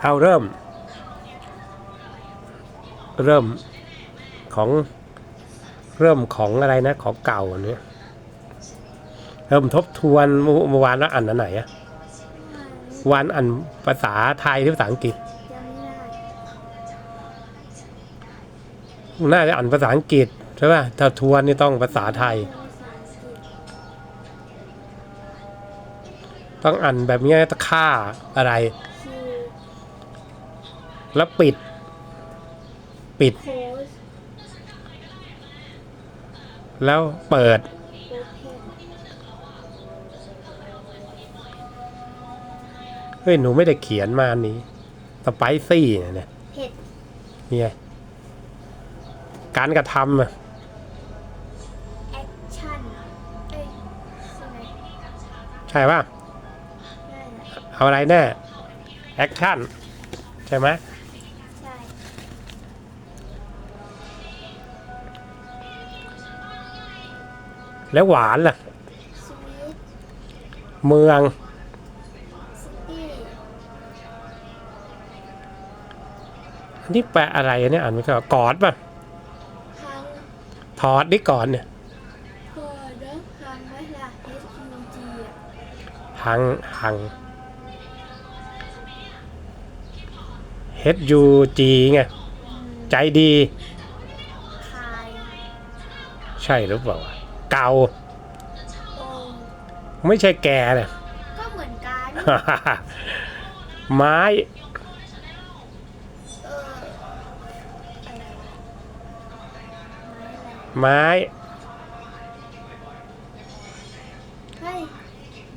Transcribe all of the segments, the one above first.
เอาเริ่ม เริ่มของเริ่มของอะไรนะ ของเก่าอันนี้เริ่มทบทวนเมื่อวานว่าอ่านอันไหนอะวันอ่านภาษาไทยหรือภาษาอังกฤษน่าจะอ่านภาษาอังกฤษใช่ป่ะถ้าทวนนี่ต้องภาษาไทย ต้องอ่านแบบนี้ตะค่าอะไร แล้วปิด ปิดโค้ชแล้วเปิดโอเพนเฮ้ย หนูไม่ได้เขียนมาอันนี้สไปซี่เนี่ย เผ็ดเนี่ย การกระทำอะแอคชั่นเอ้ยใช่ไหมใช่ป่ะ ได้แหละเอาอะไรแน่แอคชั่นใช่ไหม แล้วหวานล่ะสวีทเมืองซิตี้อันนี่แปลอะไรอันนี้อ่านไม่เข้ากอดป่ะฮังถอดนี่ก่อนเนี่ยพอเดอฮังไม่ละ H U G อะหังหัง H U G ไงอืมใจดีคายใช่หรือเปล่าวะ เกาโอไม่ใช่แกเนี่ยก็เหมือนกันไม้เอออะไรวะไม้อะไรไม้เฮ้ย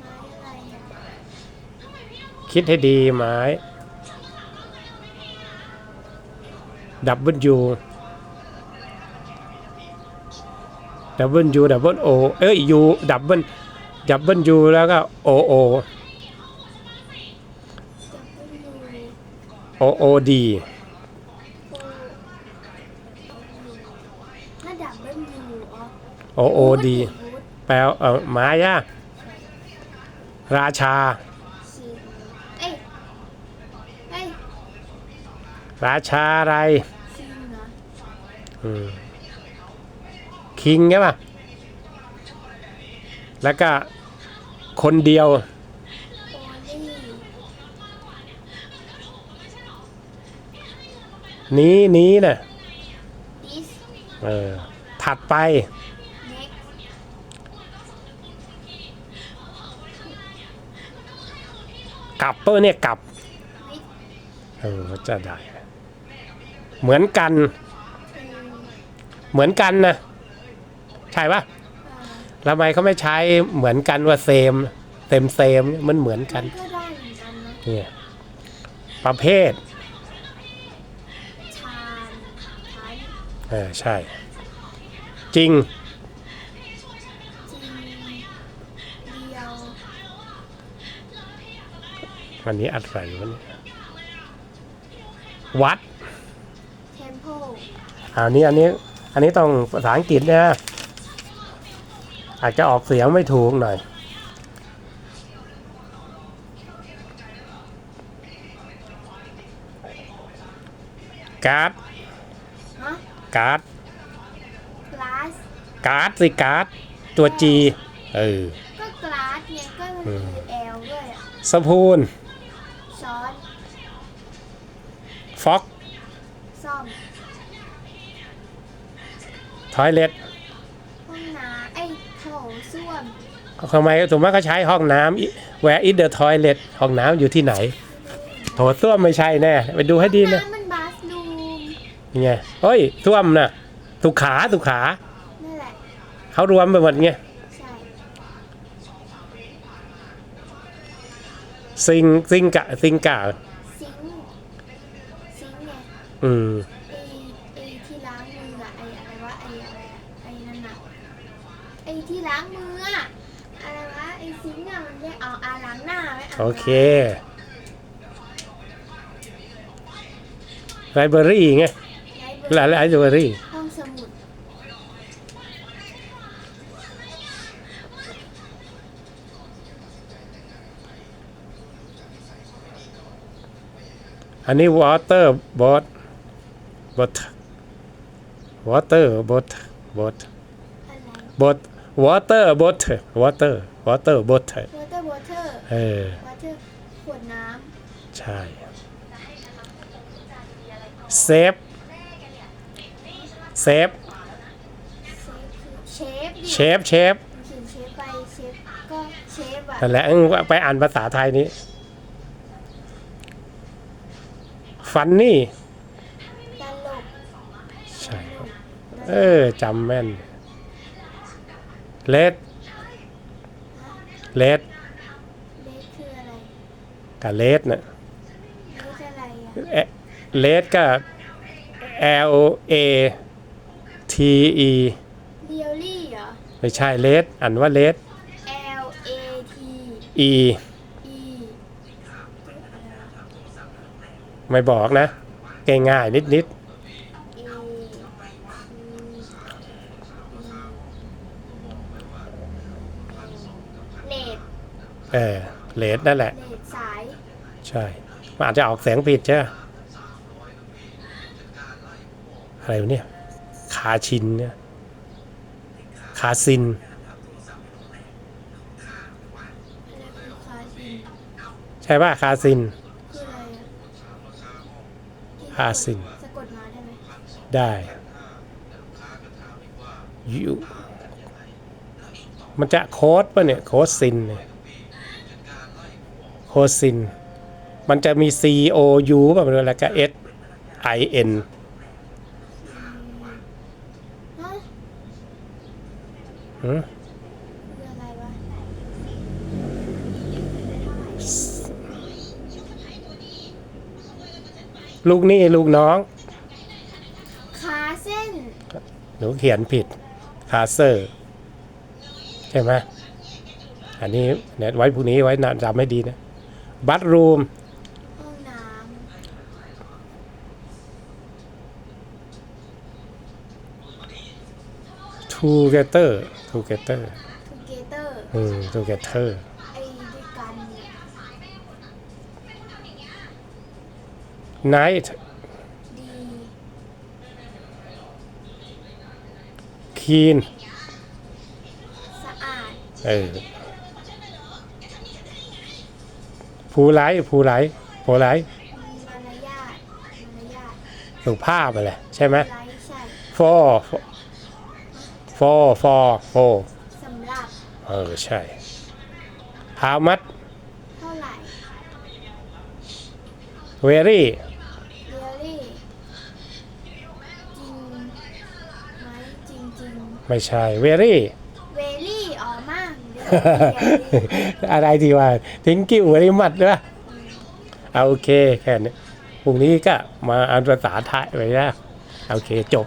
ไม้อะไรอะคิดให้ดีไม้ดับเบิลยู ดับเบิลยูดับเบิลโอเอ้ยยูดับเบิลดับเบิลยูแล้วก็โอโอจับเบิ้ลยูโอโอดีโอถ้าดับเบิ้ลยูอ๋อโอโอดีแปลว่าเออไม้อะราชาซีเอ้ยเอ้ยราชาอะไรซีนะอืม คิงใช่ป่ะ แล้วก็คนเดียว นี้นี้น่ะเออ ถัดไป กลับเปอร์เนี่ยกลับ เออจะได้ เหมือนกัน เหมือนกันนะ ใช่ป่ะอ่าทำไมเขาไม่ใช้เหมือนกันว่าเซมเซมเซมมันเหมือนกันก็ได้เหมือนกันนะเนี่ยประเภทชานทันเออใช่ จริงจริงเดียววันนี้อัดใส่วันนี้วัดเทมโพอันนี้อันนี้ อันนี้ต้องภาษาอังกฤษนะ อาจจะออกเสียงไม่ถูกหน่อย การ์ด ฮะการ์ด กลาสการ์ดสิการ์ด ตัว G เออ ก็กลาสเนี่ยก็มันคือแอลด้วยอะสพูนช้อนฟ็อกซ่อมทอยเล็ต ห้องน้ำไอ้โถ ส้วมทำไมสมมติเขาใช้ห้องน้ำ where is the toilet ห้องน้ำอยู่ที่ไหน โถส้วมไม่ใช่แน่ ไปดูให้ดีนะ น้ำมันบาสรูมยังไงเฮ้ยส้วมน่ะสุขาสุขา นั่นแหละ เขารวมไปหมดไง ใช่ ซิง ซิงกะ ซิงกะ ซิงค์ซิงค์ไงอืม ที่ล้างมืออะอะไรวะไอ้ซิงค์อะมันเรียกเอาอาล้างหน้าไหมโอเคไลบรารีไงไลไลไลบรารีห้องสมุดอันนี้ water boat boat water boat boat อะไร boat water boat water water boat water water เออ water ขวดน้ใช่ safe safe ำเชฟคือเชฟดิเชฟ เชฟเขียนเชฟไปเชฟก็เชฟอะนั่นแหละเออไปอ่านภาษาไทยนี้ ฟันนี่ ตลกใช่ เออจำแม่น เลดเลดเลสคืออะไรกับเลดนะเลสอะไรอะเอ๊ะเลดก็ L A T E เรียลลี่เหรอ ไม่ใช่เลดอ่านว่าเลด L A T E E ไม่บอกนะ ง่ายๆนิด A E เลด ๆ เออเลดนั่นแหละ เลดสาย ใช่มันอาจจะออกเสียงผิดใช่ไหมอะไรวะเนี่ย คาชินเนี่ย คาซิน อะไรคือคาซินใช่ป่ะ คาซิน คืออะไรอะที่คาซิน สะกดมาได้ไหมได้ยูมันจะโค้ดป่ะเนี่ย โค้ดซินเนี่ยโค้ด ซิน มันจะมี C O U ป่ะมันอะไรก็ S I N ฮะหืมคืออะไรวะลูกหนี่ลูกน้องคาเส้น หนูเขียนผิด คาเซอร์ ใช่ไหมอันนี้เนี่ยไว้พรุ่งนี้ไว้นะจำให้ดีนะ บัตรูมห้องน้ทูเกเตอร์ทูเกเตอร์ำทูเกเตอร์อืมทูเกเตอร์ไอ้ด้วยกันเนี่ยไนท์ดีคีนสะอาด เออ ผู้ไลท์ผู้ไลท์ผู้ไลท์มารยาทมารยาทสุภาพอะไรใช่ไหมไร้ใช่ฟอฟอฟอฟอสำหรับเออใช่ how much เท่าไหร่ very เรียลลี่จริงไหมจริงจริงไม่ใช่ very เวลี่อ๋อมากเรียลลี่ อะไรที่ว่าทิ้งกิ้วอะไรมัดด้วยเอาโอเคแค่นี้พรุ่งนี้ก็มาอ่านภาษาไทยไปนะโอเคจบ